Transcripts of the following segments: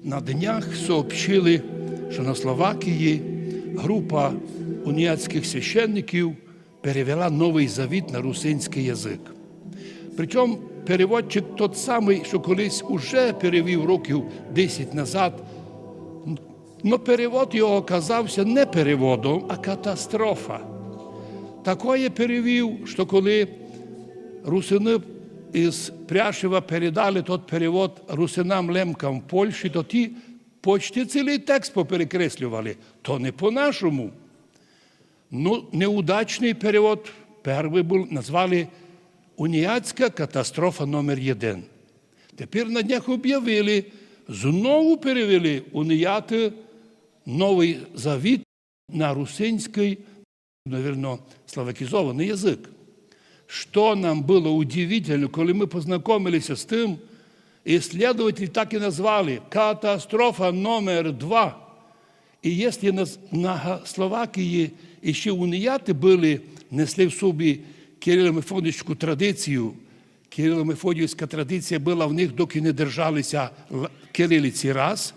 На днях сообщили, що на Словакії група уніатських священників перевела новий завіт на русинський язик. Причому переводчик тот самий, що колись уже перевів років 10 назад, но перевод його оказався не переводом, а катастрофа. Такое перевів, що коли русини із Пряшева передали тот перевод русинам лемкам в Польщі, то ті почти цілий текст поперекреслювали. То не по-нашому. Ну, неудачний перевод перший був, назвали Уніатська катастрофа номер 1 Тепер на днях об'явили, знову перевели уніяти новий завіт на русинський, наверное, славакізований язик. Что нам было удивительно, коли мы познакомились с тем, исследователи так и назвали катастрофа номер два. И если на, Словакії ще уніяти були, несли в собі Кирило-Мефодівську традицію, Кирило-Мефодівська традиція була в них, доки не держалися кирилиці раз,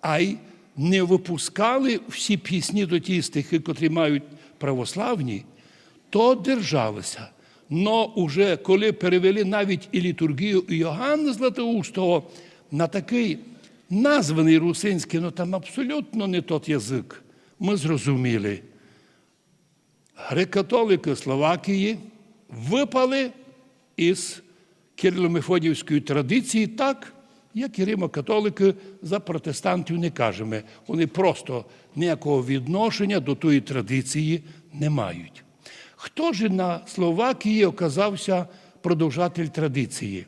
а й не випускали всі пісні до ті стихи, котрі мають православні, то держалися. Но уже коли перевели навіть і літургію Іоганна Златоустого на такий названий русинський, ну там абсолютно не тот язик, ми зрозуміли. Греко-католики Словакії випали із Кирило-Мефодівської традиції так, як і римо-католики за протестантів не кажемо. Вони просто ніякого відношення до тої традиції не мають. Хто ж на Словакії оказався продовжатель традиції?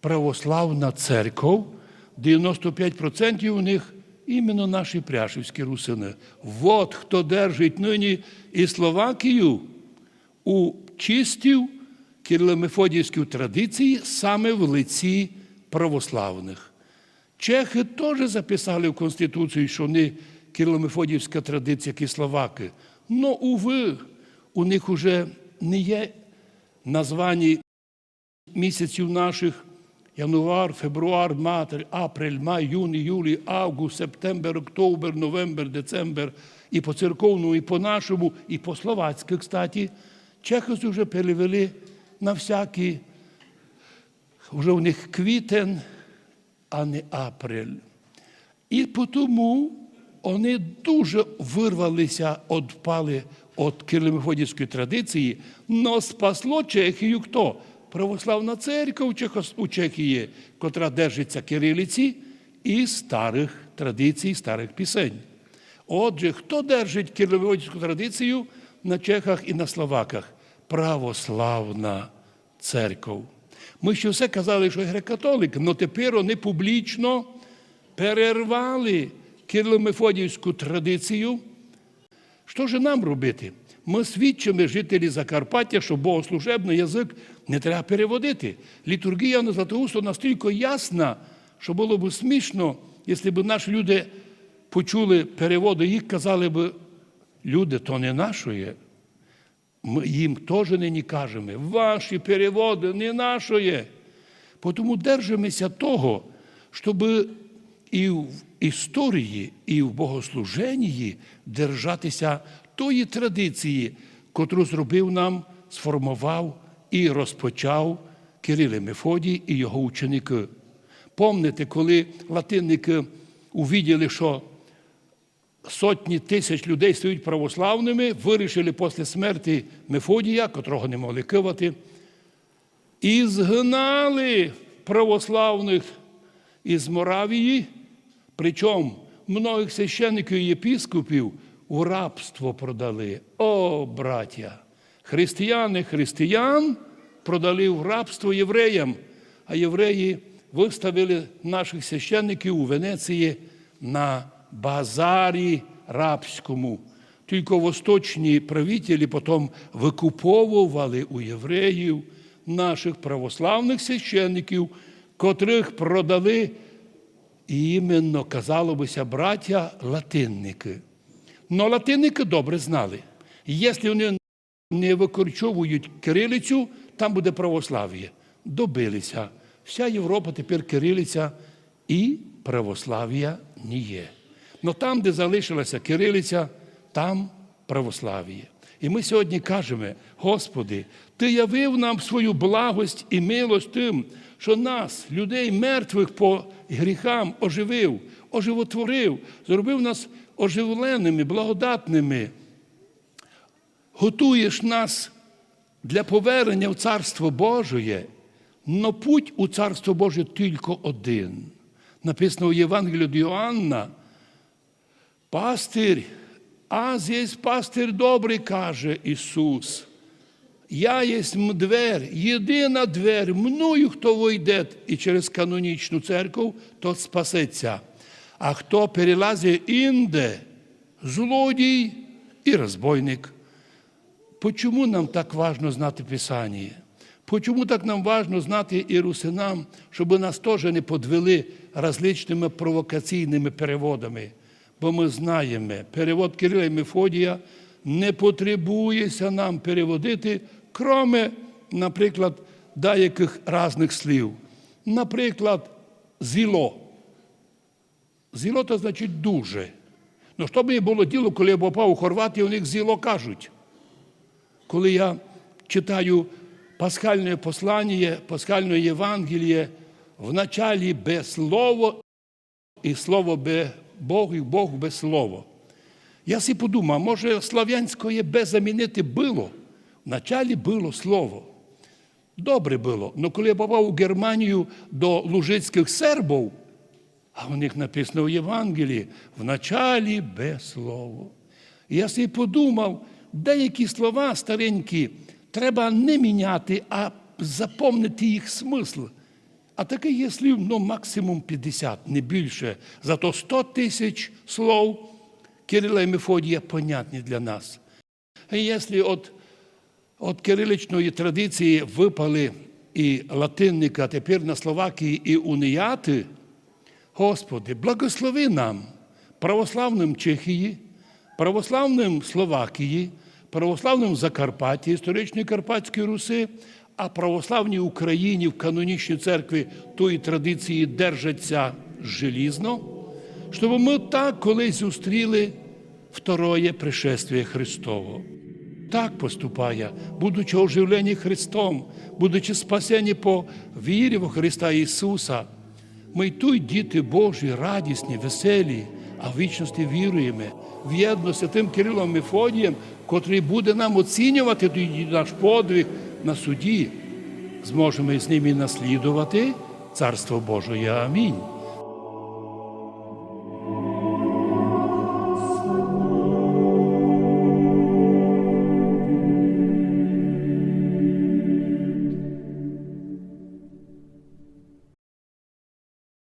Православна церков, 95% у них іменно наші пряшівські русини. Вот хто держить нині і Словакію у чистів кирило-мефодіївській традиції саме в лиці православних. Чехи теж записали в Конституцію, що вони кирило-мефодіївська традиція, як і словаки. Но, уви, у них уже не є названі місяців наших январ, февруар, матер, апрель, май, юні, юлій, август, септембр, октобер, новембр, децембр, і по церковному, і по нашому, і по словацьки, кстати. Чехи вже перевели на всякі, вже у них квітень, а не апрель. І тому вони дуже вирвалися, відпали від кирило-мефодівської традиції, но спасло Чехію хто? Православна церква у Чехії, котра держиться кирилиці і старих традицій, старих пісень. Отже, хто держить кирило-мефодівську традицію на чехах і на словаках? Православна церква. Ми ще все казали, що греко-католики, але тепер вони публічно перервали кирило-мефодіївську традицію. Що ж нам робити? Ми свідчимо жителі Закарпаття, що богослужебний язик не треба переводити. Літургія на Златоусту настільки ясна, що було б смішно, якщо б наші люди почули переводи їх, казали б, люди, то не нашої. Ми їм теж нині кажемо, ваші переводи не нашої. Тому держимося того, щоб і в історії, і в богослуженні держатися тої традиції, котру зробив нам, сформував і розпочав Кириле Мефодій і його ученики. Помните, коли латинники увиділи, що сотні тисяч людей стають православними, вирішили після смерті Мефодія, котрого не могли кивати, і згнали православних із Моравії, причому многих священників і єпіскопів у рабство продали. О, браття! Християни християн продали в рабство євреям, а євреї виставили наших священників у Венеції на базарі рабському. Тільки восточні правителі потім викуповували у євреїв наших православних священників, котрих продали іменно, казало бися, браття латинники. Но латинники добре знали. Якщо вони не викорчовують кирилицю, там буде православ'я. Добилися. Вся Європа тепер кирилиця і православ'я не є. Но там, де залишилася кирилиця, там православ'я. І ми сьогодні кажемо, Господи, Ти явив нам свою благость і милость тим, що нас, людей мертвих по гріхам, оживив, оживотворив, зробив нас оживленими, благодатними. Готуєш нас для повернення в Царство Божє, но путь у Царство Боже тільки один. Написано у Євангелії до Іоанна, пастир, а здесь пастир добрий, каже Ісус. Я єсмь двер, єдина двер, мною хто войде і через канонічну церкву, тот спасеться. А хто перелазить інде, злодій і розбойник. Почому нам так важно знати Писання? Почому так нам важно знати і русинам, щоб нас теж не подвели различними провокаційними переводами? Бо ми знаємо, перевод Кирила і Мефодія не потребується нам переводити, кроме, наприклад, деяких різних слів. Наприклад, зіло. Зіло то значить дуже. Ну, що мені було діло, коли я попав у Хорватію, у них зіло кажуть. Коли я читаю пасхальне послання, пасхальне Євангеліє, в началі без слово, і слово без Бог, і Бог без слово. Я си подумав, може, слав'янської Б замінити було. В началі було слово. Добре було. Але коли я попав у Германію до лужицьких сербів, а у них написано в Євангелії, в началі без слово. І я собі подумав, деякі слова старенькі треба не міняти, а запомнити їх смисл. А таке є слів, ну, максимум 50, не більше. Зато 100 тисяч слов Кирила і Мефодія понятні для нас. І якщо от, от кириличної традиції випали і латинника, тепер на Словакії і уніяти, Господи, благослови нам, православним Чехії, православним Словакії, православним Закарпатті, історичної Карпатської Руси, а православній Україні в канонічній церкві тої традиції держаться желізно, щоб ми так колись зустріли второе пришествие Христово. Так поступає, будучи оживлені Христом, будучи спасені по вірі в Христа Ісуса. Ми й тут, діти Божі, радісні, веселі, а в вічності віруємо в єдність з тим Кирилом Мефодієм, котрий буде нам оцінювати наш подвиг на суді. Зможемо з ними наслідувати Царство Божє. Амінь.